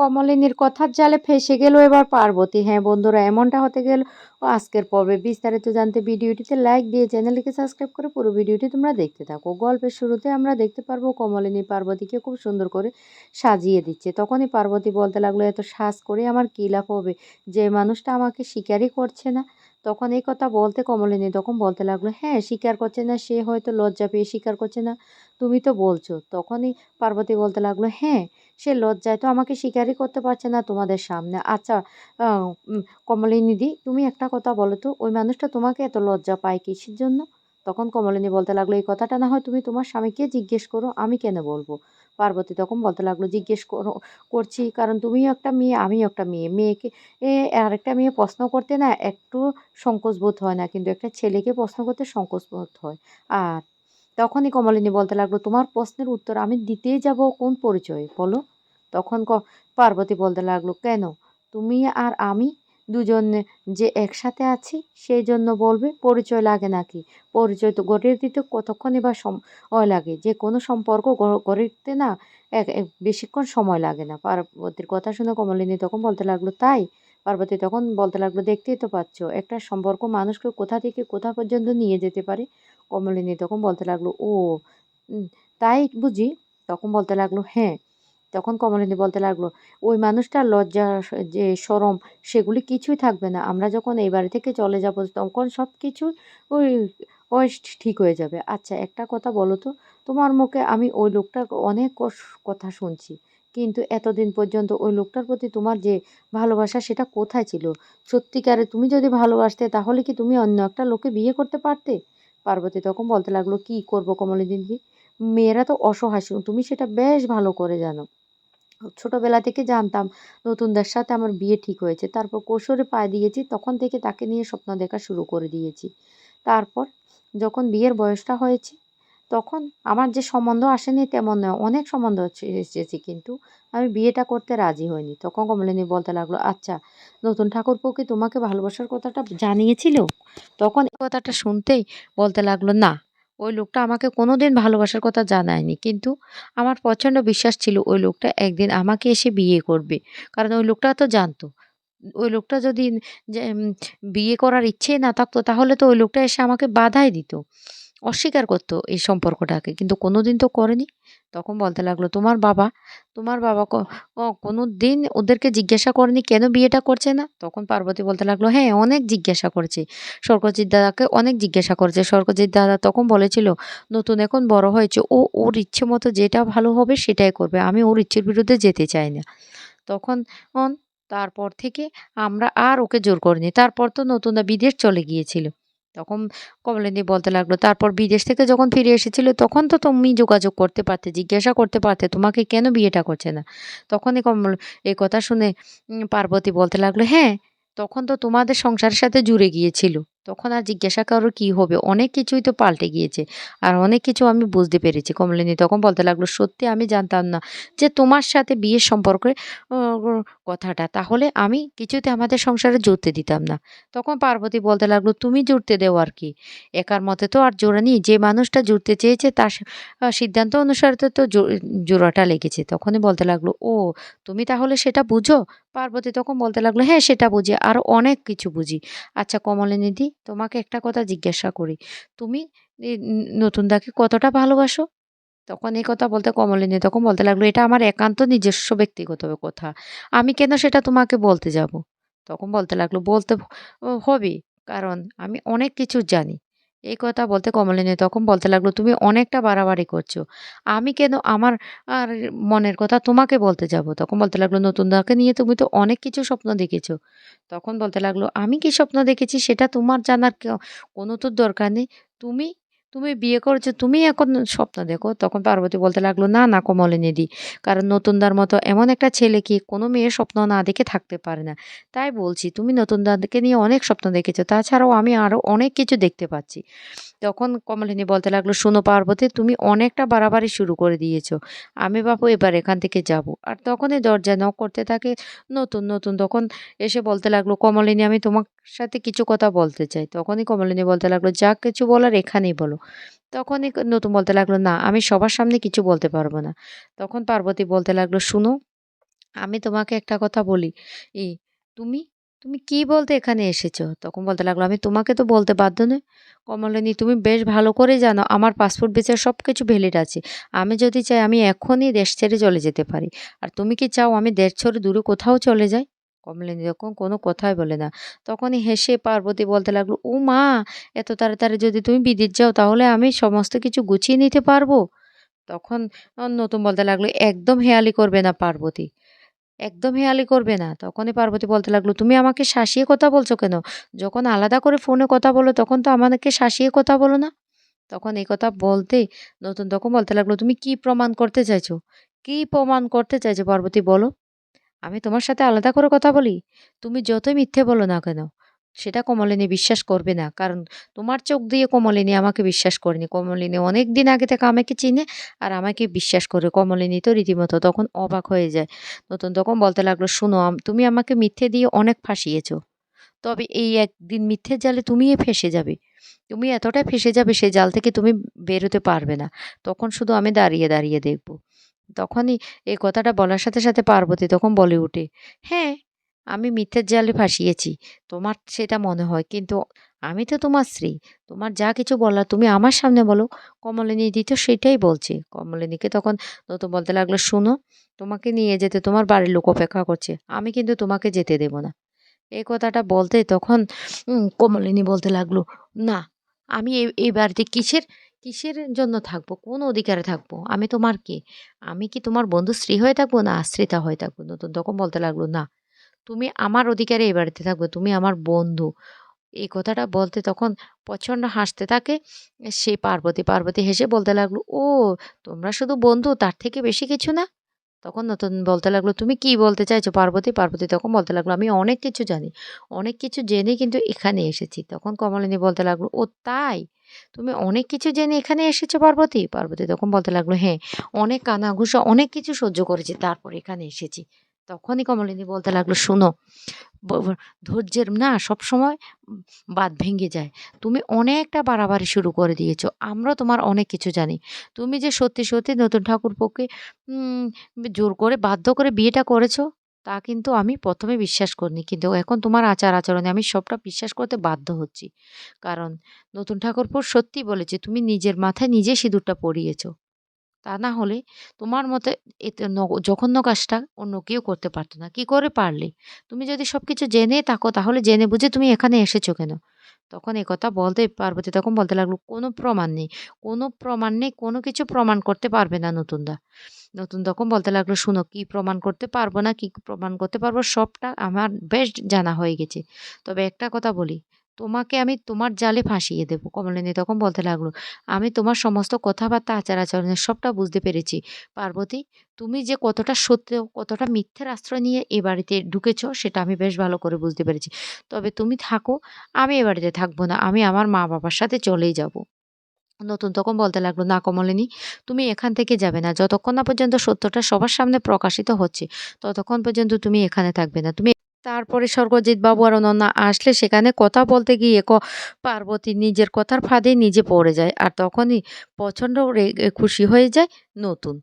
কমলিনীর কথার জালে ফেসে গেল এবার পার্বতী। হ্যাঁ বন্ধুরা, এমনটা হতে গেল। আজকের পর্বে বিস্তারিত জানতে ভিডিওটিতে লাইক দিয়ে চ্যানেলটিকে সাবস্ক্রাইব করে পুরো ভিডিওটি তোমরা দেখতে থাকো। গল্পের শুরুতে আমরা দেখতে পারব কমলিনী পার্বতীকে খুব সুন্দর করে সাজিয়ে দিচ্ছে। তখনই পার্বতী বলতে লাগল, এত সাজ করে আমার কী লাভ হবে? যে মানুষটা আমাকে স্বীকারই করছে না? তখন এই কথা বলতে কমলিনী তখন বলতে লাগল হ্যাঁ স্বীকার করছে না, সে হয়তো লজ্জা পেয়ে স্বীকার করছে না, তুমি তো বলছো। তখনই পার্বতী বলতে লাগল হ্যাঁ সে লজ্জায় তো আমাকে স্বীকারই করতে পারছে না তোমাদের সামনে। আচ্ছা কমলিনীদি, তুমি একটা কথা বলো তো, ওই মানুষটা তোমাকে এত লজ্জা পায় কিসের জন্য? তখন কমলিনী বলতে লাগল, এই কথাটা না হয় তুমি তোমার স্বামীকে জিজ্ঞেস করো, আমি কেন বলব? পার্বতী তখন বলতে লাগল, জিজ্ঞেস করো, করছি, কারণ তুমিও একটা মেয়ে, আমিও একটা মেয়ে। মেয়েকে, এ, আরেকটা মেয়ে প্রশ্ন করতে না একটু সংকোচ বোধ হয় না, কিন্তু একটা ছেলেকে প্রশ্ন করতে সংকোচ বোধ হয়। আর তখনই কমলিনী বলতে লাগল, তোমার প্রশ্নের উত্তর আমি দিতেই যাব, কোন পরিচয়ে? বলো। তখন ক পার্বতী বলতে লাগল, কেন? তুমি আর আমি দুজন যে একসাথে আছি, সেই জন্য বলবে পরিচয় লাগে নাকি? পরিচয় তো গড়ে দিতে কতক্ষণই বা সময় লাগে? যে কোনো সম্পর্ক গড়ে দিতে না এক বেশিক্ষণ সময় লাগে না। পার্বতীর কথা শুনে কমলিনী তখন বলতে লাগল, তাই? পার্বতী তখন বলতে লাগল, দেখতেই তো পাচ্ছ, একটা সম্পর্ক মানুষকে কোথা থেকে কোথা পর্যন্ত নিয়ে যেতে পারে? কমলিনী তখন বলতে লাগল, ও তাই বুঝি? তখন বলতে লাগল হ্যাঁ তখন কমলিনী বলতে লাগল, ওই মানুষটার লজ্জা, যে সরম, সেগুলি কিছুই থাকবে না। আমরা যখন এই বাড়ি থেকে চলে যাব, তখন সব কিছু ওই ওই ঠিক হয়ে যাবে। আচ্ছা একটা কথা বলো তো, তোমার মুখে আমি ওই লোকটার অনেক কথা শুনছি। কিন্তু এতদিন পর্যন্ত ওই লোকটার প্রতি তোমার যে ভালোবাসা, সেটা কোথায় ছিল? সত্যিকারে তুমি যদি ভালোবাসতে, তাহলে কি তুমি অন্য একটা লোকে বিয়ে করতে পারতে? পার্বতী তখন বলতে লাগল, কি করব কমলিনী মেয়েরা তো অসহায়, তুমি সেটা বেশ ভালো করে জানো। ছোটবেলা থেকে জানতাম নতুনদের সাথে আমার বিয়ে ঠিক হয়েছে। তারপর কৈশোরে পায়ে দিয়েছি, তখন থেকে তাকে নিয়ে স্বপ্ন দেখা শুরু করে দিয়েছি। তারপর যখন বিয়ের বয়সটা হয়েছে, তখন আমার যে সম্বন্ধ আসেনি তেমন নয়, অনেক সম্বন্ধ এসেছি কিন্তু আমি বিয়েটা করতে রাজি হইনি। তখন কমলিনী বলতে লাগল আচ্ছা নতুন ঠাকুরপো কি তোমাকে ভালোবাসার কথাটা জানিয়েছিল? তখন এই কথাটা শুনতেই বলতে লাগল, না ওই লোকটা আমাকে কোনো দিন ভালোবাসার কথা জানায়নি। কিন্তু আমার প্রচণ্ড বিশ্বাস ছিল ওই লোকটা একদিন আমাকে এসে বিয়ে করবে। কারণ ওই লোকটা তো জানতো। ওই লোকটা যদি বিয়ে করার ইচ্ছে না থাকতো, তাহলে তো ওই লোকটা এসে আমাকে বাধাই দিত। অস্বীকার করতো এই সম্পর্কটাকে। কিন্তু কোনো দিন তো করেনি। তখন বলতে লাগল, তোমার বাবা তোমার বাবা কোনো দিন ওদেরকে জিজ্ঞাসা করেনি কেন বিয়েটা করছে না? তখন পার্বতী বলতে লাগল হ্যাঁ অনেক জিজ্ঞাসা করছে। স্বর্গজিৎ দাদাকে অনেক জিজ্ঞাসা করেছে। স্বর্গজিৎ দাদা তখন বলেছিল, নতুন এখন বড় হয়েছে। ও, ওর ইচ্ছে মতো যেটা ভালো হবে সেটাই করবে। আমি ওর ইচ্ছের বিরুদ্ধে যেতে চাই না। তখন তারপর থেকে আমরা আর ওকে জোর করিনি। তারপর তো নতুনদা বিদেশ চলে গিয়েছিল। তখন কমলেন্দি বলতে লাগল, তারপর বিদেশ থেকে যখন ফিরে এসেছিল, তখন তো তুমি যোগাযোগ করতে পারতে, জিজ্ঞাসা করতে পারতে, তোমাকে কেন বিয়েটা করছে না? তখনই কমল এই কথা শুনে পার্বতী বলতে লাগল হ্যাঁ তখন তো তোমাদের সংসারের সাথে জুড়ে গিয়েছিল। তখন আর জিজ্ঞাসা করার কী হবে? অনেক কিছুই তো পাল্টে গিয়েছে। আর অনেক কিছু আমি বুঝতে পেরেছি, কমলিনী। তখন বলতে লাগল, সত্যি আমি জানতাম না যে তোমার সাথে বিয়ের সম্পর্কে কথাটা। তাহলে আমি কিছুতে আমাদের সংসারে জুড়তে দিতাম না। তখন পার্বতী বলতে লাগল, তুমি জুড়তে দেও আর কি? একার মতে তো আর জোড়া নেই। যে মানুষটা জুড়তে চেয়েছে, তার সিদ্ধান্ত অনুসারে তো জোড়াটা লেগেছে। তখনই বলতে লাগল, ও, তুমি তাহলে সেটা বুঝো? পার্বতী তখন বলতে লাগল হ্যাঁ সেটা বুঝি। আরও অনেক কিছু বুঝি। আচ্ছা কমলিনীদি তোমাকে একটা কথা জিজ্ঞাসা করি। তুমি নতুন দাকে কতটা ভালোবাসো? তখন এই কথা বলতে কমলিনী তখন বলতে লাগল, এটা আমার একান্ত নিজস্ব ব্যক্তিগত কথা। আমি কেন সেটা তোমাকে বলতে যাব? তখন বলতে লাগল, বলতে হবে কারণ আমি অনেক কিছু জানি। এই কথা বলতে কমলিনী তখন বলতে লাগল, তুমি অনেকটা বাড়াবাড়ি করছ। আমি কেন আমার আর মনের কথা তোমাকে বলতে যাব? তখন বলতে লাগল নতুন দাকে নিয়ে তুমি তো অনেক কিছু স্বপ্ন দেখেছ। তখন বলতে লাগল, আমি কি স্বপ্ন দেখেছি সেটা তোমার জানার কোনো তো দরকার নেই। তুমি তুমি বিয়ে করেছ, তুমি এখন স্বপ্ন দেখো। তখন পার্বতী বলতে লাগল, না না কমলিনীদি কারণ নতুনদার মতো এমন একটা ছেলে কি কোনো মেয়ের স্বপ্ন না দেখে থাকতে পারে না? তাই বলছি, তুমি নতুনদারকে নিয়ে অনেক স্বপ্ন দেখেছ। তাছাড়াও আমি আরও অনেক কিছু দেখতে পাচ্ছি। তখন কমলিনী বলতে লাগল, শোনো পার্বতী, তুমি অনেকটা বাড়াবাড়ি শুরু করে দিয়েছ। আমি বাবু এবার এখান থেকে যাব। আর তখনই দরজা নক করতে থাকে নতুন নতুন। তখন এসে বলতে লাগল, কমলিনী, আমি তোমার সাথে কিছু কথা বলতে চাই। তখনই কমলিনী বলতে লাগল, যা কিছু বলার এখানেই বলো। তখনই নতুন বলতে লাগল, না, আমি সবার সামনে কিছু বলতে পারব না। তখন পার্বতী বলতে লাগল, শুনো, আমি তোমাকে একটা কথা বলি। ই তুমি তুমি কি বলতে এখানে এসেছ? তখন বলতে লাগল, আমি তোমাকে তো বলতে বাধ্য নই। কমলিনী, তুমি বেশ ভালো করে জানো, আমার পাসপোর্ট ভিসা সব কিছু ভ্যালিড আছে। আমি যদি চাই, আমি এখনই দেশ ছেড়ে চলে যেতে পারি। আর তুমি কি চাও, আমি দেশ ছেড়ে দূরে কোথাও চলে যাই? কমলিনী যখন কোনো কথাই বলে না। তখনই হেসে পার্বতী বলতে লাগল, ও মা, এত তাড়াতাড়ি যদি তুমি বিদেশ যাও, তাহলে আমি সমস্ত কিছু গুছিয়ে নিতে পারব? তখন নতুন বলতে লাগল, একদম হেয়ালি করবে না পার্বতী। একদম হেয়ালি করবে না। তখনই পার্বতী বলতে লাগল, তুমি আমাকে শাসিয়ে কথা বলছো কেন? যখন আলাদা করে ফোনে কথা বলো, তখন তো আমাকে শাসিয়ে কথা বলো না? তখন এই কথা বলতে নতুন তখন বলতে লাগল, তুমি কি প্রমাণ করতে চাইছো? কি প্রমাণ করতে চাইছো পার্বতী, বলো? আমি তোমার সাথে আলাদা করে কথা বলি? তুমি যতই মিথ্যে বলো না কেন? সেটা কমলিনী বিশ্বাস করবে না। কারণ তোমার চোখ দিয়ে কমলিনী আমাকে বিশ্বাস করেনি। কমলিনী অনেক দিন আগে থেকে আমাকে চিনে আর আমাকে বিশ্বাস করে। কমলিনী তো রীতিমতো তখন অবাক হয়ে যায়। নতুন তখন বলতে লাগল, শুনো তুমি আমাকে মিথ্যে দিয়ে অনেক ফাঁসিয়েছো। তবে এই একদিন মিথ্যের জালে তুমিই ফেসে যাবে। তুমি এতটা ফেসে যাবে সেই জাল থেকে তুমি বেরোতে পারবে না। তখন শুধু আমি দাঁড়িয়ে দাঁড়িয়ে দেখব। তখনই এই কথাটা বলার সাথে সাথে পার্বতী তখন বলে ওঠে হ্যাঁ আমি মিথ্যের জালে ফাঁসিয়েছি। তোমার সেটা মনে হয়, কিন্তু আমি তো তোমার স্ত্রী। তোমার যা কিছু বলার তুমি আমার সামনে বলো। কমলিনী দি তো সেটাই বলছে। কমলিনীকে তখন নতুন বলতে লাগল, শুনো, তোমাকে নিয়ে যেতে তোমার বাড়ির লোক অপেক্ষা করছে। আমি কিন্তু তোমাকে যেতে দেব না। এই কথাটা বলতে তখন কমলিনী বলতে লাগল, না, আমি এই বাড়িতে কিসের কিসের জন্য থাকব? কোন অধিকারে থাকব? আমি তোমার কে? আমি কি তোমার বন্ধু স্ত্রী হয়ে থাকব না আশ্রিতা হয়ে থাকব? নতুন তখন বলতে লাগল, না তুমি আমার অধিকারে এই বাড়িতে থাকবে, তুমি আমার বন্ধু। এই কথাটা বলতে তখন প্রচণ্ড হাসতে থাকে। সে পার্বতী পার্বতী হেসে বলতে লাগল, ও, তোমরা শুধু বন্ধু, তার থেকে বেশি কিছু না? তখন নতুন বলতে লাগল, তুমি কি বলতে চাইছো? পার্বতী পার্বতী তখন বলতে লাগল, আমি অনেক কিছু জানি, অনেক কিছু জেনে কিন্তু এখানে এসেছি। তখন কমলিনী বলতে লাগল, ও, তাই? তুমি অনেক কিছু জেনে এখানে এসেছ পার্বতী? পার্বতী তখন বলতে লাগল হ্যাঁ অনেক কানাঘুষা, অনেক কিছু সহ্য করেছি, তারপর এখানে এসেছি। তখনই কমলিনী বলতে লাগল, শুনো ধৈর্যের না সব সময় বাদ ভেঙে যায়। তুমি অনেকটা বাড়াবাড়ি শুরু করে দিয়েছ, আমরা তোমার অনেক কিছু জানি। তুমি যে সত্যি সত্যি নতুন ঠাকুরপোকে জোর করে, বাধ্য করে বিয়েটা করেছ, তা কিন্তু আমি প্রথমে বিশ্বাস করিনি। কিন্তু এখন তোমার আচার আচরণে আমি সবটা বিশ্বাস করতে বাধ্য হচ্ছি। কারণ নতুন ঠাকুরপুর সত্যি বলেছে, তুমি নিজের মাথায় নিজে সিঁদুরটা পরিয়েছো। তা না হলে তোমার মতে এতে জঘন্য কাজটা অন্য কেউ করতে পারতো না। কি করে পারলে? তুমি যদি সব কিছু জেনে থাকো, তাহলে জেনে বুঝে তুমি এখানে এসেছ কেন? তখন এ কথা বলতে পার্বতী তখন বলতে লাগল, কোনো প্রমাণ নেই। কোনো প্রমাণ নেই, কোনো কিছু প্রমাণ করতে পারবে না নতুনদা। নতুন তখন বলতে লাগল, শুনো, কি প্রমাণ করতে পারব না, কি প্রমাণ করতে পারব, সবটা আমার বেশ জানা হয়ে গেছে। তবে একটা কথা বলি তোমাকে আমি তোমার জালে ফাঁসিয়ে দেবো। কমলিনী তখন বলতে লাগল, আমি তোমার সমস্ত কথাবার্তা আচার আচরণের সবটা বুঝতে পেরেছি। পার্বতী, তুমি যে কতটা সত্য, কতটা মিথ্যের আশ্রয় নিয়ে এ বাড়িতে ঢুকেছো, সেটা আমি বেশ ভালো করে বুঝতে পেরেছি। তবে তুমি থাকো, আমি এ বাড়িতে থাকব না, আমি আমার মা বাবার সাথে চলেই যাব। নতুন তখন বলতে লাগল, না কমলিনী, তুমি এখান থেকে যাবে না। যতক্ষণ না পর্যন্ত সত্যটা সবার সামনে প্রকাশিত হচ্ছে, ততক্ষণ পর্যন্ত তুমি এখানে থাকবে না। তুমি তারপরে স্বর্গজিৎ বাবু আর অনন্যা আসলে সেখানে কথা বলতে গিয়ে ক, পার্বতী নিজের কথার ফাঁদে নিজে পড়ে যায়। আর তখনই প্রচণ্ড খুশি হয়ে যায় নতুন।